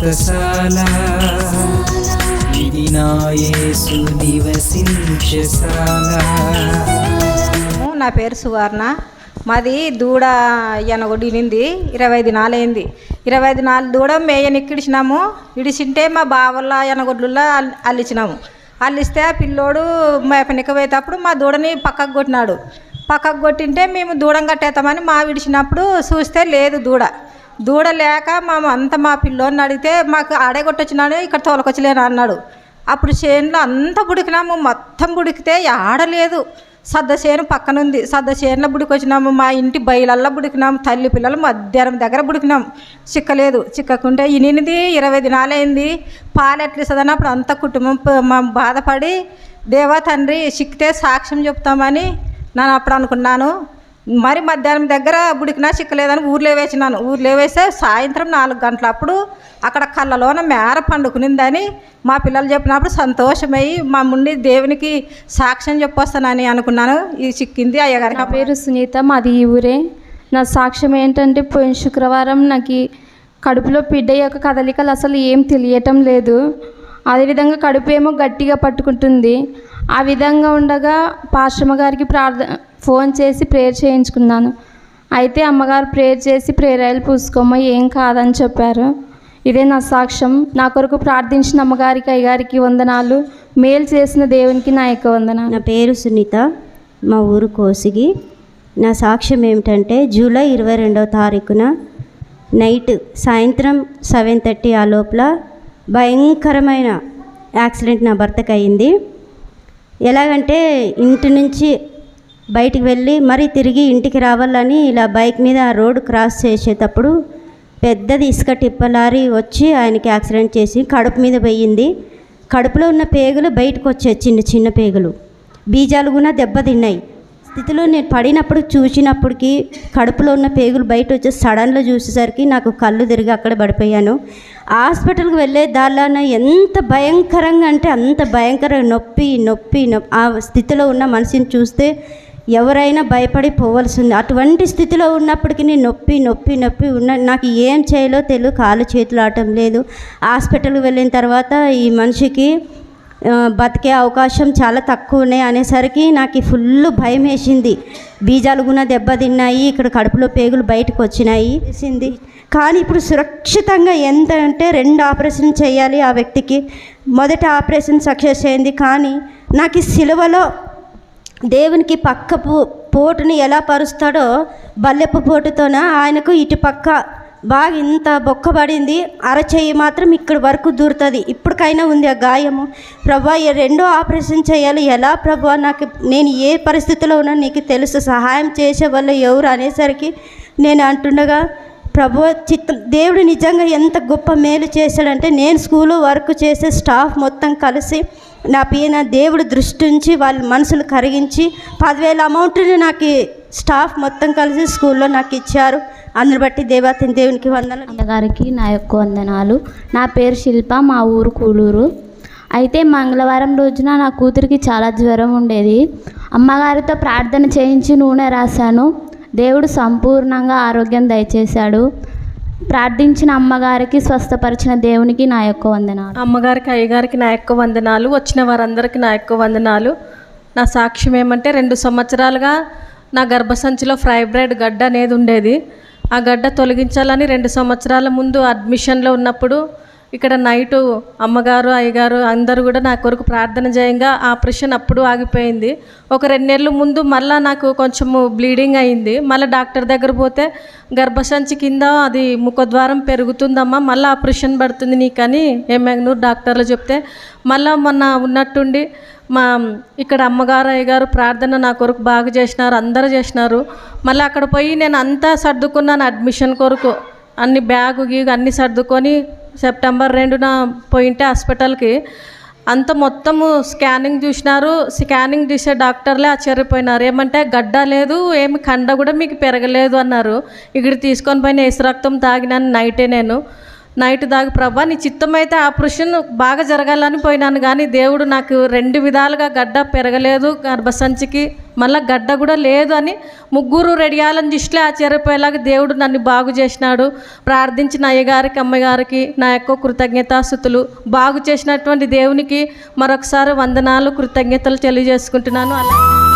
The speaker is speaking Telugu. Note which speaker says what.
Speaker 1: వ్రతశాల ఇది నా నివసించశాల
Speaker 2: నా పేరు సువర్ణ. మాది దూడ ఎనగొడినింది ఇరవై ఐదు అయింది ఇరవై దినాలు దూడ మేయని ఇడిచినాము ఇడిచింటే మా బావల ఎనగొడ్లలో అల్ అల్లిచ్చినాము అల్లిస్తే ఆ పిల్లోడు మేపనికి పోయేటప్పుడు మా దూడని పక్కకు కొట్టినాడు. పక్కకు కొట్టింటే మేము దూడం కట్టేస్తామని మా విడిచినప్పుడు చూస్తే లేదు దూడ. దూడ లేక మా అంత మా పిల్లోని అడిగితే మాకు ఆడే ఇక్కడ తోలకొచ్చలేను అన్నాడు. అప్పుడు చేనులో అంతా బుడికినాము మొత్తం బుడికితే ఆడలేదు సద్ద చేను పక్కన ఉంది సద్ద చేనులో బుడికొచ్చినాము మా ఇంటి బయలల్లో బుడికినాము తల్లి పిల్లలు మధ్యాహ్నం దగ్గర బుడికినాం చిక్కలేదు. చిక్కకుంటే ఇనిది ఇరవై దినాలైంది. పాలు ఎట్లిస్తుందని అప్పుడు అంత కుటుంబం బాధపడి దేవా తండ్రి చిక్కితే సాక్ష్యం చెప్తామని నేను అప్పుడు అనుకున్నాను. మరి మధ్యాహ్నం దగ్గర బుడికినా చిక్కలేదని ఊర్లో వేసినాను. ఊర్లో వేస్తే సాయంత్రం నాలుగు గంటలప్పుడు అక్కడ కళ్ళలోన మేర పండుకునిందని మా పిల్లలు చెప్పినప్పుడు సంతోషమై మా ముండి దేవునికి సాక్ష్యం చెప్పొస్తానని అనుకున్నాను. ఇది చిక్కింది అయ్యగారికి
Speaker 3: నా పేరు సునీత మాది ఈ ఊరే. నా సాక్ష్యం ఏంటంటే పోయిన శుక్రవారం నాకు కడుపులో బిడ్డ యొక్క కదలికలు అసలు ఏం తెలియటం లేదు. అదేవిధంగా కడుపు ఏమో గట్టిగా పట్టుకుంటుంది. ఆ విధంగా ఉండగా పాశ్రమ గారికి ప్రార్థ ఫోన్ చేసి ప్రేయర్ చేయించుకున్నాను. అయితే అమ్మగారు ప్రేయర్ చేసి ప్రేరాయలు పూసుకోమ్మ ఏం కాదని చెప్పారు. ఇదే నా సాక్ష్యం. నా కొరకు ప్రార్థించిన అమ్మగారికి అయ్యగారికి వందనాలు. మేలు చేసిన దేవునికి నా యొక్క వందనాలు.
Speaker 4: నా పేరు సునీత. మా ఊరు కోసిగి. నా సాక్ష్యం ఏమిటంటే జూలై ఇరవై రెండవ తారీఖున నైట్ సాయంత్రం సెవెన్ థర్టీ ఆ లోపల భయంకరమైన యాక్సిడెంట్ నా భర్తకు అయింది ఎలాగంటే ఇంటి నుంచి బయటికి వెళ్ళి మరి తిరిగి ఇంటికి రావాలని ఇలా బైక్ మీద ఆ రోడ్డు క్రాస్ చేసేటప్పుడు పెద్దది ఇసుక టిప్ప లారీ వచ్చి ఆయనకి యాక్సిడెంట్ చేసి కడుపు మీద పోయింది. కడుపులో ఉన్న పేగులు బయటకు వచ్చాయి చిన్న చిన్న పేగులు. బీజాలు కూడా దెబ్బతిన్నాయి స్థితిలో నేను పడినప్పుడు చూసినప్పటికి కడుపులో ఉన్న పేగులు బయట వచ్చి సడన్లో చూసేసరికి నాకు కళ్ళు తిరిగి అక్కడ పడిపోయాను. హాస్పిటల్కి వెళ్ళే దారిలోన ఎంత భయంకరంగా అంటే అంత భయంకర నొప్పి నొప్పి నొప్పి ఆ స్థితిలో ఉన్న మనిషిని చూస్తే ఎవరైనా భయపడి పోవలసింది. అటువంటి స్థితిలో ఉన్నప్పటికీ నేను నొప్పి నొప్పి నొప్పి ఉన్న నాకు ఏం చేయాలో తెలియదు. కాలు చేతులు ఆడటం లేదు. హాస్పిటల్కి వెళ్ళిన తర్వాత ఈ మనిషికి బతికే అవకాశం చాలా తక్కువ ఉన్నాయి అనేసరికి నాకు ఫుల్ భయం వేసింది. బీజాలు కూడా దెబ్బతిన్నాయి ఇక్కడ కడుపులో పేగులు బయటకు వచ్చినాయి. వేసింది. కానీ ఇప్పుడు సురక్షితంగా ఎంత అంటే రెండు ఆపరేషన్ చేయాలి ఆ వ్యక్తికి. మొదటి ఆపరేషన్ సక్సెస్ అయింది. కానీ నాకు ఈ సిలువలో దేవునికి పక్క పో పోటుని ఎలా పరుస్తాడో బల్లెపు పోటుతోన ఆయనకు ఇటు పక్క బాగా ఇంత బొక్కబడింది అరచెయ్యి మాత్రం ఇక్కడ వరకు దూరుతుంది. ఇప్పటికైనా ఉంది ఆ గాయము. ప్రభా రెండో ఆపరేషన్ చేయాలి. ఎలా ప్రభా? నాకు నేను ఏ పరిస్థితిలో ఉన్నా నీకు తెలుసు. సహాయం చేసే వాళ్ళు ఎవరు అనేసరికి నేను అంటుండగా ప్రభు చిత్తం దేవుడు నిజంగా ఎంత గొప్ప మేలు చేశాడంటే నేను స్కూల్లో వర్క్ చేసే స్టాఫ్ మొత్తం కలిసి నా పైన దేవుడు దృష్టి ఉంచి వాళ్ళ మనసులు కరిగించి పదివేల అమౌంట్ని నాకు స్టాఫ్ మొత్తం కలిసి స్కూల్లో నాకు ఇచ్చారు. అందుని బట్టి దేవాతిని దేవునికి వందనాలు.
Speaker 3: అమ్మగారికి నా యొక్క వందనాలు. నా పేరు శిల్ప మా ఊరు కూలూరు. అయితే మంగళవారం రోజున నా కూతురికి చాలా జ్వరం ఉండేది. అమ్మగారితో ప్రార్థన చేయించి నూనె రాశాను. దేవుడు సంపూర్ణంగా ఆరోగ్యం దయచేశాడు. ప్రార్థించిన అమ్మగారికి స్వస్థపరిచిన దేవునికి నా యొక్క వందనాలు.
Speaker 5: అమ్మగారికి అయ్యగారికి నా యొక్క వందనాలు వచ్చిన వారందరికీ నా యొక్క వందనాలు. నా సాక్ష్యం ఏమంటే రెండు సంవత్సరాలుగా నా గర్భసంచిలో ఫ్రైబ్రైడ్ గడ్డ అనేది ఉండేది. ఆ గడ్డ తొలగించాలని రెండు సంవత్సరాల ముందు అడ్మిషన్లో ఉన్నప్పుడు ఇక్కడ నైటు అమ్మగారు అయ్యగారు అందరూ కూడా నా కొరకు ప్రార్థన చేయంగా ఆపరేషన్ అప్పుడు ఆగిపోయింది. ఒక రెండు నెలల ముందు మళ్ళీ నాకు కొంచెము బ్లీడింగ్ అయింది. మళ్ళీ డాక్టర్ దగ్గర పోతే గర్భసంచి కింద అది ముఖద్వారం పెరుగుతుందమ్మా మళ్ళీ ఆపరేషన్ పడుతుంది నీకని ఏమేగ్నూరు డాక్టర్లు చెప్తే. మళ్ళీ మొన్న ఉన్నట్టుండి మా ఇక్కడ అమ్మగారు అయ్యగారు ప్రార్థన నా కొరకు బాగా చేసినారు అందరూ చేసినారు. మళ్ళీ అక్కడ పోయి నేను అంతా సర్దుకున్నాను అడ్మిషన్ కొరకు. అన్ని బ్యాగు గీగు అన్నీ సర్దుకొని సెప్టెంబర్ రెండున పోయింటే హాస్పిటల్కి. అంత మొత్తము స్కానింగ్ చూసినారు. స్కానింగ్ చూసే డాక్టర్లే ఆశ్చర్యపోయినారు. ఏమంటే గడ్డ లేదు ఏమి కండ కూడా మీకు పెరగలేదు అన్నారు. ఇక్కడ తీసుకొని పోయిన ఎసు రక్తం తాగినాను నైటే నేను. నైట్ దాగి ప్రభా నీ చిత్తమైతే ఆపరేషన్ బాగా జరగాలని పోయినాను కానీ దేవుడు నాకు రెండు విధాలుగా గడ్డ పెరగలేదు గర్భసంచికి. మళ్ళీ గడ్డ కూడా లేదు అని ముగ్గురు రెడియాలని దిష్టిలో ఆశ్చర్యపోయేలాగా దేవుడు నన్ను బాగు చేసినాడు. ప్రార్థించిన అయ్యగారికి అమ్మగారికి నా యొక్క కృతజ్ఞతాస్థుతులు. బాగు చేసినటువంటి దేవునికి మరొకసారి వందనాలు కృతజ్ఞతలు తెలియజేసుకుంటున్నాను. అలా